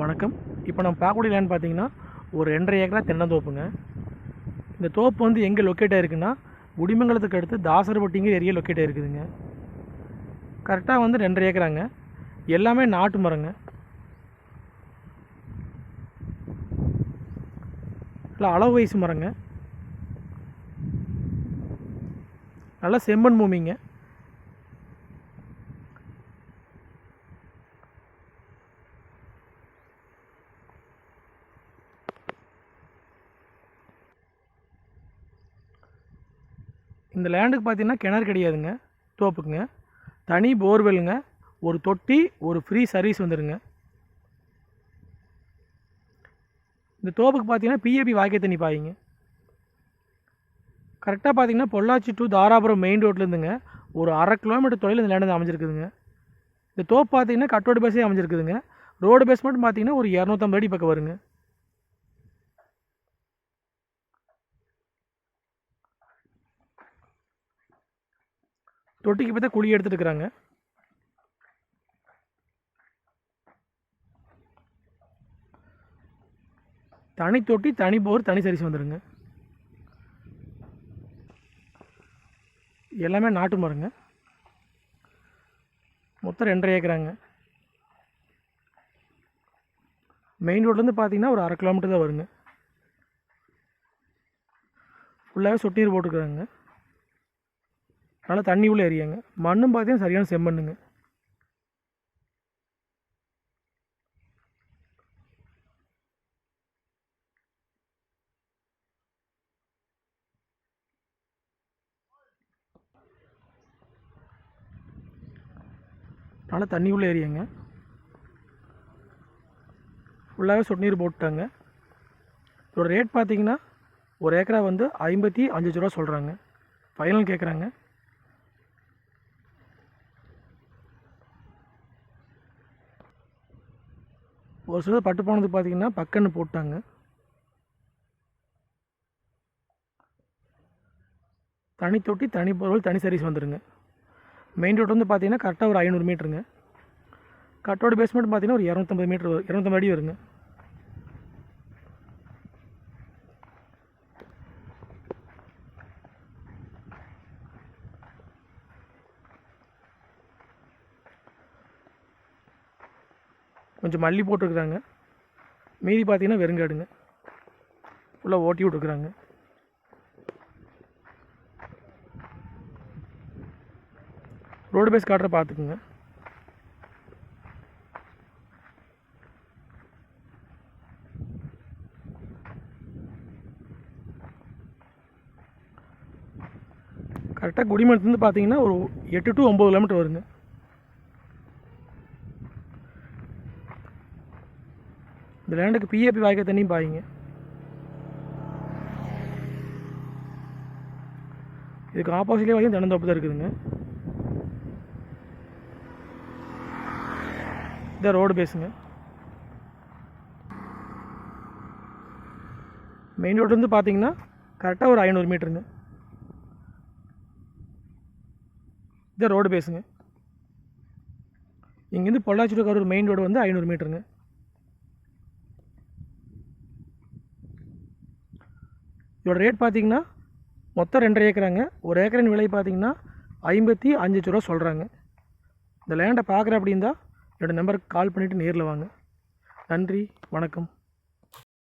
வணக்கம். இப்போ நம்ம பார்க்கக்கூடிய லேண்ட் பார்த்தீங்கன்னா ஒரு ரெண்டரை ஏக்கரா தென்னந்தோப்புங்க. இந்த தோப்பு வந்து எங்கே லொக்கேட் ஆகிருக்குன்னா உடிமங்கலத்துக்கு அடுத்து தாசர்பட்டிங்கிற ஏரியா லொக்கேட் ஆகிருக்குதுங்க கரெக்டாக வந்து ரெண்டரை ஏக்கராங்க. எல்லாமே நாட்டு மரங்க. இல்லை அளவு வயசு மரங்க. நல்லா செம்மண் பூமிங்க. இந்த லேண்டுக்கு பார்த்தீங்கன்னா கிணறு கிடையாதுங்க தோப்புக்குங்க. தனி போர்வெல்லுங்க ஒரு தொட்டி ஒரு ஃப்ரீ சர்வீஸ் வந்துடுங்க இந்த தோப்புக்கு பார்த்தீங்கன்னா பிஏபி வாய்க்கை தண்ணி பாயிங்க. கரெக்டாக பார்த்தீங்கன்னா பொள்ளாச்சி டு தாராபுரம் மெயின் ரோட்லேருந்துங்க ஒரு அரை கிலோமீட்டர் தொலைவில் இந்த லேண்டு அமைஞ்சிருக்குதுங்க. இந்த தோப்பு பார்த்தீங்கன்னா கட்டோடு பேஸே அமைஞ்சிருக்குதுங்க. ரோடு பேஸ் மட்டும் பார்த்தீங்கன்னா ஒரு இரநூத்தம்பது அடி பக்கம் வருங்க. தொட்டிக்கு பார்த்தா குழி எடுத்துட்டு இருக்கிறாங்க தனி தொட்டி தனி போர் தனி சரிசு வந்துடுங்க எல்லாமே நாட்டு மரங்க. மொத்தம் ரெண்டரை ஏக்கராங்க. மெயின் ரோட்லேருந்து பார்த்தீங்கன்னா ஒரு அரை கிலோமீட்டர் தான் வருங்க. ஃபுல்லாகவே சொட்டு நீர் போட்டுருக்குறாங்க. அதனால் தண்ணி உள்ளே எரியாங்க மண்ணும் பார்த்தீங்கன்னா சரியான செம்மண்ணுங்க. நல்லா தண்ணி உள்ளே ஏரியாங்க ஃபுல்லாகவே சொட்டு நீர் போட்டுட்டாங்க. இதோட ரேட் பார்த்தீங்கன்னா ஒரு ஏக்கரா வந்து ஐம்பத்தி அஞ்சு லட்ச ரூபா சொல்கிறாங்க ஃபைனல் கேட்குறாங்க ஒரு சிலர் பட்டு போனது பார்த்தீங்கன்னா பக்கன்னு போட்டாங்க. தனி தொட்டி தனி பொருள் தனி சர்வீஸ் வந்துடுங்க மெயின் ரோட் வந்து பார்த்தீங்கன்னா கரெக்டாக ஒரு ஐநூறு மீட்டருங்க கட்டோட பேஸ்மெண்ட் பார்த்திங்கன்னா ஒரு இரநூத்தம்பது மீட்டர் இரநூத்தம்பது அடி வருங்க. கொஞ்சம் மல்லி போட்டிருக்குறாங்க. மீதி பார்த்தீங்கன்னா வெறுங்காடுங்க. ஃபுல்லாக ஓட்டி விட்ருக்குறாங்க ரோடு பேஸ் காட்டுற பார்த்துக்குங்க. கரெக்டாக குடிமனத்துலேருந்து பார்த்தீங்கன்னா ஒரு எட்டு டு ஒம்பது கிலோமீட்டர் வருங்க. இந்த லேண்டுக்கு பிஏபி வாய்க்க தண்ணியும் பாயிங்க. இதுக்கு ஆப்போசிட்லேயே பார்த்தீங்கன்னா தென்னந்தோப்பு தான் இருக்குதுங்க. இதான் ரோடு பேஸுங்க மெயின் ரோட்லேருந்து பார்த்தீங்கன்னா கரெக்டாக ஒரு ஐநூறு மீட்டருங்க இதான் ரோடு பேஸுங்க இங்கேருந்து பொள்ளாச்சி ஒரு மெயின் ரோடு வந்து ஐநூறு மீட்டருங்க இதோட ரேட் பார்த்தீங்கன்னா மொத்தம் ரெண்டரை ஏக்கராங்க. ஒரு ஏக்கரின் விலை பார்த்தீங்கன்னா ஐம்பத்தி அஞ்சு லட்ச ரூபா சொல்கிறாங்க இந்த லேண்டை பார்க்குற அப்படின்னா என்னோடய நம்பருக்கு கால் பண்ணிவிட்டு நேரில் வாங்க. நன்றி வணக்கம்.